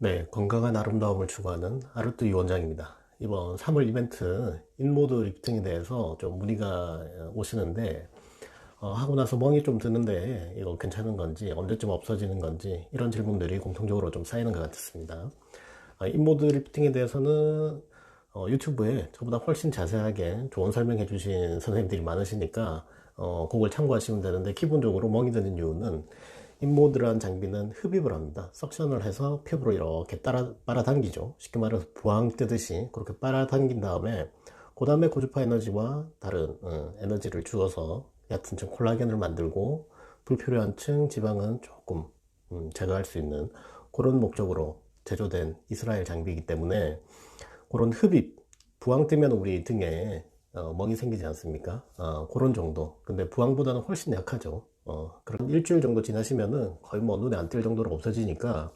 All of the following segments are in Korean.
네, 건강한 아름다움을 추구하는 아르트 유원장입니다. 이번 3월 이벤트 인모드 리프팅에 대해서 좀 문의가 오시는데 어, 하고 나서 멍이 좀 드는데 이거 괜찮은 건지 언제쯤 없어지는 건지 이런 질문들이 공통적으로 좀 쌓이는 것 같습니다. 어, 인모드 리프팅에 대해서는 어, 유튜브에 저보다 훨씬 자세하게 좋은 설명해 주신 선생님들이 많으시니까 어, 그걸 참고하시면 되는데 기본적으로 멍이 드는 이유는 인모드라는 장비는 흡입을 합니다. 석션을 해서 피부로 이렇게 따라, 빨아당기죠. 쉽게 말해서 부항 뜨듯이 그렇게 빨아당긴 다음에 그 다음에 고주파 에너지와 다른 어, 에너지를 주어서 얕은 층 콜라겐을 만들고 불필요한 층 지방은 조금 음, 제거할 수 있는 그런 목적으로 제조된 이스라엘 장비이기 때문에 그런 흡입 부항 뜨면 우리 등에 어, 멍이 생기지 않습니까? 어, 그런 정도. 근데 부항보다는 훨씬 약하죠. 어, 그럼 일주일 정도 지나시면은 거의 뭐 눈에 안 띌 정도로 없어지니까,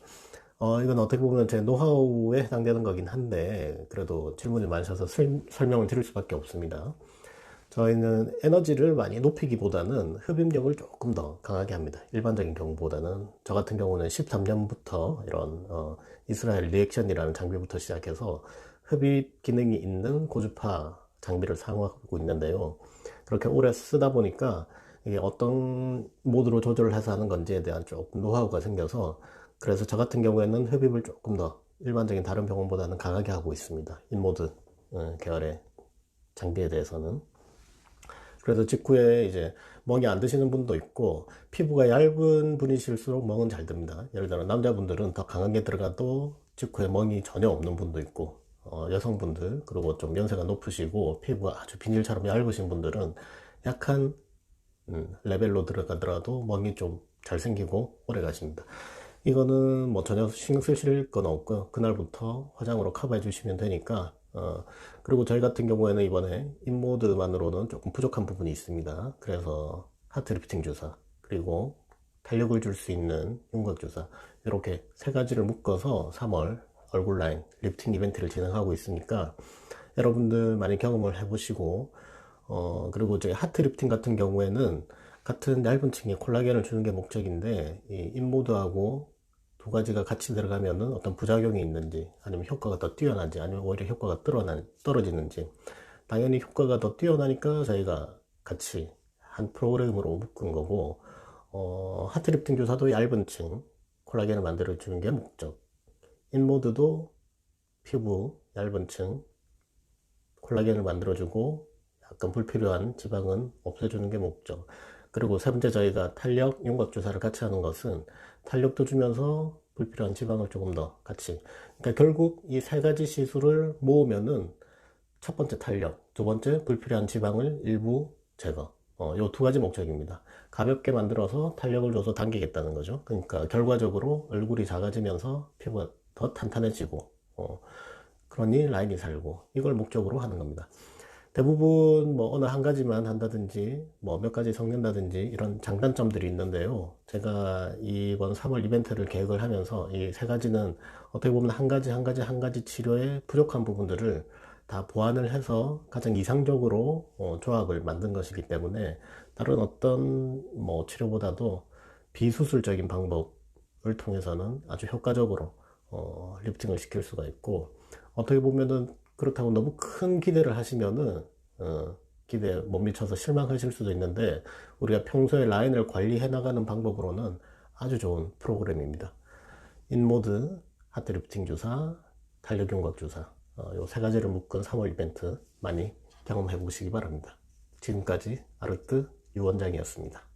어, 이건 어떻게 보면 제 노하우에 해당되는 거긴 한데, 그래도 질문이 많으셔서 설, 설명을 드릴 수밖에 없습니다. 저희는 에너지를 많이 높이기보다는 흡입력을 조금 더 강하게 합니다. 일반적인 경우보다는 저 같은 경우는 13년부터 이런 어, 이스라엘 리액션이라는 장비부터 시작해서 흡입 기능이 있는 고주파 장비를 사용하고 있는데요. 그렇게 오래 쓰다 보니까 이게 어떤 모드로 조절을 해서 하는 건지에 대한 조금 노하우가 생겨서 그래서 저 같은 경우에는 흡입을 조금 더 일반적인 다른 병원보다는 강하게 하고 있습니다. 인모드 어, 계열의 장비에 대해서는. 그래서 직후에 이제 멍이 안 드시는 분도 있고 피부가 얇은 분이실수록 멍은 잘 듭니다. 예를 들어 남자분들은 더 강하게 들어가도 직후에 멍이 전혀 없는 분도 있고 어, 여성분들 그리고 좀 연세가 높으시고 피부가 아주 비닐처럼 얇으신 분들은 약한 음, 레벨로 들어가더라도 멍이 좀 잘 생기고 오래 가십니다. 이거는 뭐 전혀 신경 쓰실 건 없고 그날부터 화장으로 커버해 주시면 되니까 어, 그리고 저희 같은 경우에는 이번에 인모드만으로는 조금 부족한 부분이 있습니다. 그래서 하트 리프팅 주사 그리고 탄력을 줄 수 있는 윤곽 주사 이렇게 세 가지를 묶어서 3월 얼굴 라인 리프팅 이벤트를 진행하고 있으니까 여러분들 많이 경험을 해보시고 어 그리고 저희 하트 리프팅 같은 경우에는 같은 얇은 층에 콜라겐을 주는 게 목적인데 이 인모드하고 두 가지가 같이 들어가면은 어떤 부작용이 있는지 아니면 효과가 더 뛰어난지 아니면 오히려 효과가 떨어지는지. 당연히 효과가 더 뛰어나니까 저희가 같이 한 프로그램으로 묶은 거고 어, 하트리프팅 주사도 얇은 층 콜라겐을 만들어 주는 게 목적 인모드도 피부 얇은 층 콜라겐을 만들어주고 약간 불필요한 지방은 없애주는 게 목적. 그리고 세 번째 저희가 탄력 윤곽 주사를 같이 하는 것은 탄력도 주면서 불필요한 지방을 조금 더 같이. 그러니까 결국 이 세 가지 시술을 모으면은 첫 번째 탄력, 두 번째 불필요한 지방을 일부 제거. 어, 요두 가지 목적입니다. 가볍게 만들어서 탄력을 줘서 당기겠다는 거죠. 그러니까 결과적으로 얼굴이 작아지면서 피부가 더 탄탄해지고 어, 그러니 라인이 살고 이걸 목적으로 하는 겁니다. 대부분 뭐 어느 한 가지만 한다든지 뭐 몇 가지 섞는다든지 이런 장단점들이 있는데요. 제가 이번 3월 이벤트를 계획을 하면서 이 세 가지는 어떻게 보면 한 가지 한 가지 한 가지 치료에 부족한 부분들을 다 보완을 해서 가장 이상적으로 어, 조합을 만든 것이기 때문에 다른 어떤 뭐 치료보다도 비수술적인 방법을 통해서는 아주 효과적으로 어, 리프팅을 시킬 수가 있고 어떻게 보면은 그렇다고 너무 큰 기대를 하시면은 어, 기대에 못 미쳐서 실망하실 수도 있는데 우리가 평소에 라인을 관리해 나가는 방법으로는 아주 좋은 프로그램입니다. 인모드, 하트 리프팅 주사, 탄력 윤곽 주사 어, 요세 가지를 묶은 3월 이벤트 많이 경험해 보시기 바랍니다. 지금까지 아르트 유원장이었습니다.